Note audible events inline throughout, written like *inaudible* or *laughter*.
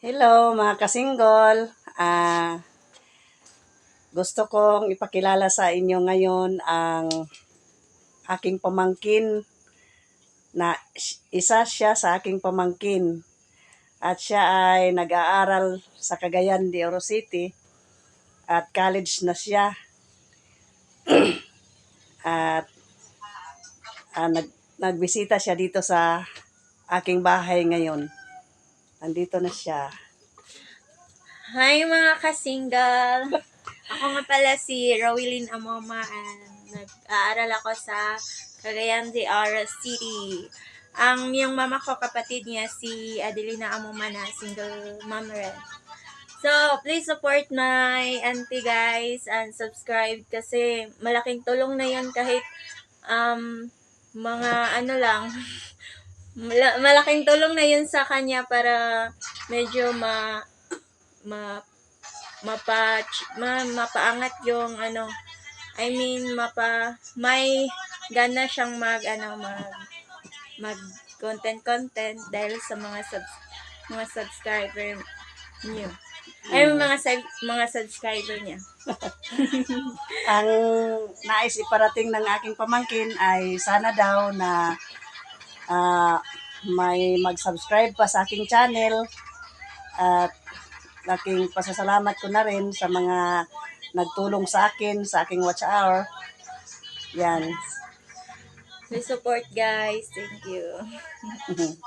Hello mga kasinggol. Ah, gusto kong ipakilala sa inyo ngayon ang aking pamangkin na isa siya sa aking pamangkin. At siya ay nag-aaral sa Cagayan de Oro City at college na siya. *clears throat* at ah, nag, nagbisita siya dito sa aking bahay ngayon. Andito na siya. Hi mga ka-single! Ako nga pala si Rowilyn Amoma and nag-aaral ako sa Cagayan de Oro City. Ang yung mama ko kapatid niya si Adelina Amoma na single mom rin. So, please support my auntie guys and subscribe kasi malaking tulong na yan kahit um, mga ano lang, *laughs* malaking tulong na yun sa kanya para medyo ma ma mapa ma, mapaangat yung ano I mean mapa may gana siyang mag ano mag mag content content dahil sa mga sub mga subscriber niyo. Ay mga sub- mga subscriber niya. *laughs* Ang nais iparating ng aking pamangkin ay sana daw na ah, may mag-subscribe pa sa aking channel at aking pasasalamat ko na rin sa mga nagtulong sa akin sa aking watch hour. Yan. please support guys thank you *laughs*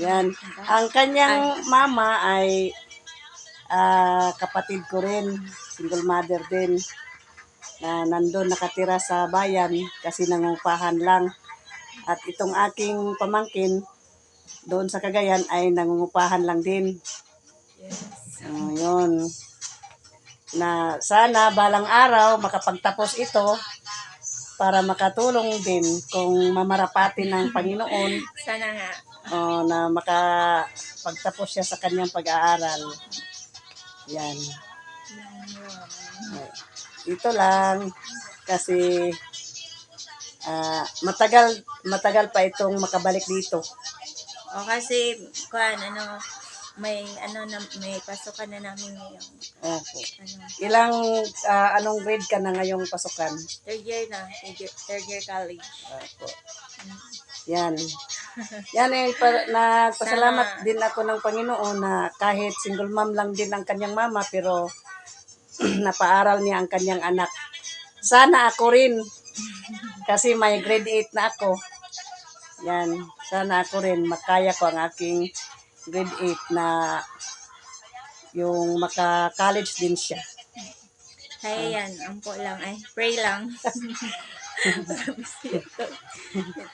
Yan. Ang kanyang mama ay ah, kapatid ko rin, single mother din, na nandun nakatira sa bayan kasi nangungupahan lang. At itong aking pamangkin, doon sa Cagayan ay nangungupahan lang din. yes Ah, yun. Na sana balang araw makapagtapos ito para makatulong din kung mamarapatin ng Panginoon sana nga oh, na makapagtapos siya sa kanyang pag-aaral. Yan. Ito lang kasi ah, matagal matagal pa itong makabalik dito. O kasi, kuan, ano, may, ano, na, may pasukan na namin ngayon. Opo. Ano, Ilang ah, anong grade ka na ngayong pasukan? third year na, third year, third year college. Opo. Yan. *laughs* Yan eh, pa, nagpasalamat din ako ng Panginoon na kahit single mom lang din ang kanyang mama pero *clears throat* napaaral niya ang kanyang anak. Sana ako rin. *laughs* Kasi may grade 8 na ako. Yan. Sana ako rin makaya ko ang aking grade 8 na yung maka-college din siya. Kaya yan, ampo lang, ay, pray lang. ito,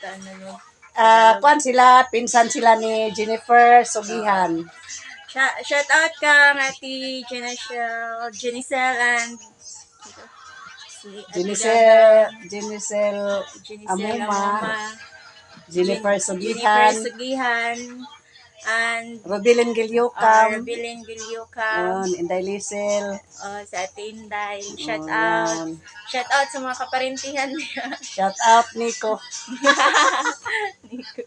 ano mo. Ah, kuan sila, pinsan sila ni Jennifer Sugihan. Shout, out ka, Ate Genicel, Genicel and si Jenicel, Jenicel Genicel Amoma, Amoma, Jennifer Jennifer Sugihan, Sugihan, and Robilin uh, Gilyukam, Rubilin Gilyuka, yun, Inday Lisel. uh, sa Ate Inday. Shout Oh, out. yan. Shout out sa mga kaparintihan niya. Shout out, Nico. Nico.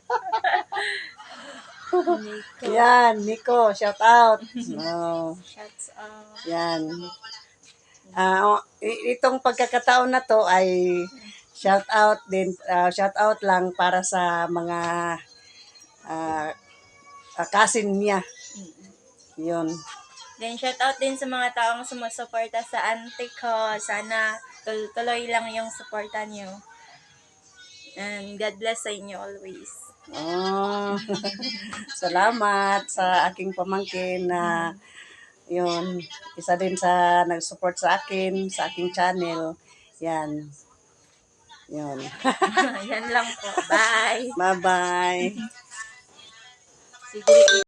Nico. Yan, Nico, shout out. *laughs* Oh, Shouts out. yan. I- itong pagkakataon na to ay shout out din, ah, shout out lang para sa mga ah, ah, cousin niya. Yun. Then, shout out din sa mga taong sumusuporta sa auntie ko. Sana tul- tuloy lang yung suporta niyo. And God bless sa inyo always. Oh, *laughs* salamat sa aking pamangkin na yun, isa din sa nag-support sa akin, sa aking channel. Yan. Yun. *laughs* Yan lang po. Bye. Bye-bye. Sige.